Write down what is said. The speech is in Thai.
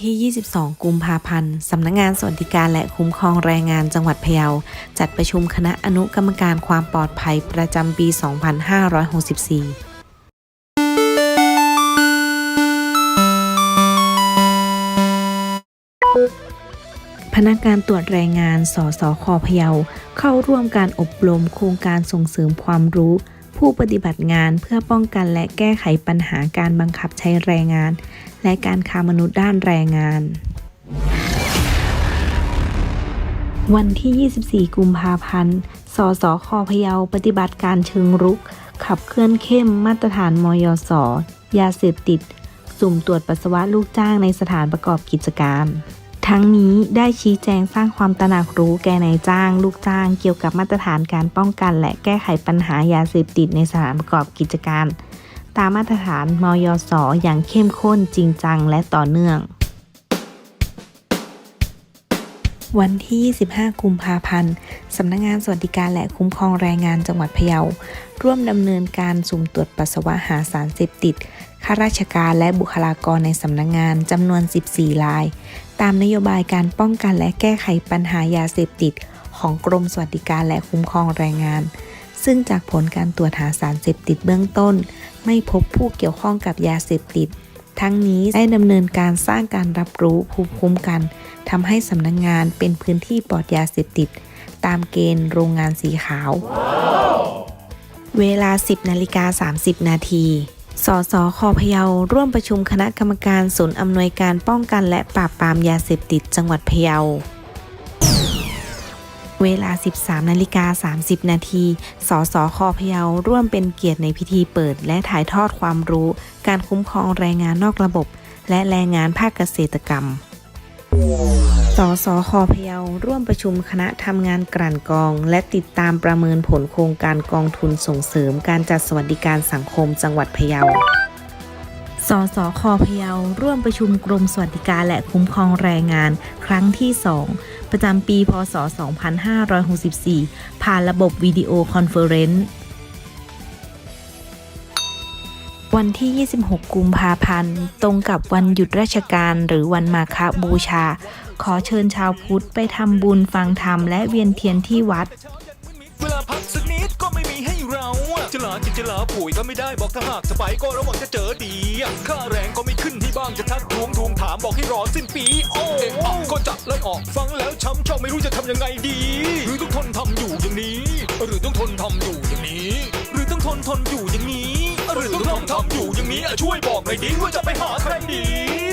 ที่ 22 กุมภาพันธ์ สำนักงานสวัสดิการและคุ้มครองแรงงานจังหวัดพะเยา จัดประชุมคณะอนุกรรมการความปลอดภัยประจำปี 2564พนักงานตรวจแรงงาน สสคพะเยา เข้าร่วมการอบรมโครงการส่งเสริมความรู้ ผู้ปฏิบัติงานเพื่อป้องกันและแก้ไขปัญหาการบังคับใช้แรงงาน และการค้ามนุษย์ด้านแรงงาน วันที่ 24 กุมภาพันธ์ สสคพะเยาปฏิบัติการเชิงรุก ขับเคลื่อนเข้มมาตรฐานมยส ยาเสพติด สุ่มตรวจปัสสาวะลูกจ้างในสถานประกอบกิจการทั้งนี้ได้ชี้แจงสร้างความตระหนักรู้แก่นายจ้าง ลูกจ้างเกี่ยวกับมาตรฐานการป้องกัน และแก้ไขปัญหายาเสพติดในสถานประกอบกิจการ ตามมาตรฐานมยสอย่างเข้มข้นจริงจังและต่อเนื่อง วันที่ 25 กุมภาพันธ์ สำนักงงานสวัสดิการและคุ้มครองแรงงานจังหวัดพะเยา ร่วมดำเนินการสุ่มตรวจปัสสาวะหาสารเสพติด ข้าราชการและบุคลากรในสำนักงงานจำนวน 14 ราย ตามนโยบายการป้องกันและแก้ไขปัญหายาเสพติดของกรมสวัสดิการและคุ้มครองแรงงาน ซึ่งจากผลการตรวจหาสารเสพติดเบื้องต้น ไม่พบผู้เกี่ยวข้องกับยาเสพติด ทั้งนี้ได้ดำเนินการสร้างการรับรู้ภูมิคุ้มกันทำให้สำนักงงานเป็นพื้นที่ปลอดยาเสพติด ตามเกณฑ์โรงงานสีขาวเวลา 10นาฬิกา30 นาทีสสคพะเยาร่วมประชุมคณะกรรมการศูนย์อำนวยการป้องกันและปราบปรามยาเสพติดจังหวัดพะเยา เวลา 13นาฬิกา30 นาที สสคพะเยาร่วมเป็นเกียรติในพิธีเปิด และถ่ายทอดความรู้ การคุ้มครองแรงงานนอกระบบ และแรงงานภาคเกษตรกรรม สสคพะเยาร่วมประชุมคณะทำงานกลั่นกรอง และติดตามประเมินผลโครงการกองทุนส่งเสริมการจัดสวัสดิการสังคมจังหวัดพะเยา สสคพะเยาร่วมประชุมกรมสวัสดิการและคุ้มครองแรงงาน ครั้งที่ 2 ประจำปี พศ 2564 ผ่านระบบวิดีโอคอนเฟอเรนซ์วันที่ 26 กุมภาพันธ์ ตรงกับวันหยุดราชการหรือวันมาฆบูชา ขอเชิญชาวพุทธไปทำบุญฟังธรรมและเวียนเทียนที่วัด ลาจิตจะลาป่วยก็ไม่ได้บอกถ้าหากจะไปก็ระวังจะเจอดีอะค่าแรงก็ไม่ขึ้นที่บ้างจะทักทวงทวงถามบอกให้รอสิ้นปีโอ้เอะอะก็จะไล่ออกฟังแล้วช้ำชอกไม่รู้จะทำยังไงดี หรือต้องทนทำอยู่อย่างนี้ หรือต้องทนทำอยู่อย่างนี้ หรือต้องทนทนอยู่อย่างนี้ หรือต้องทนทำอยู่อย่างนี้อะช่วยบอกหน่อยดิว่าจะไปหาใครดี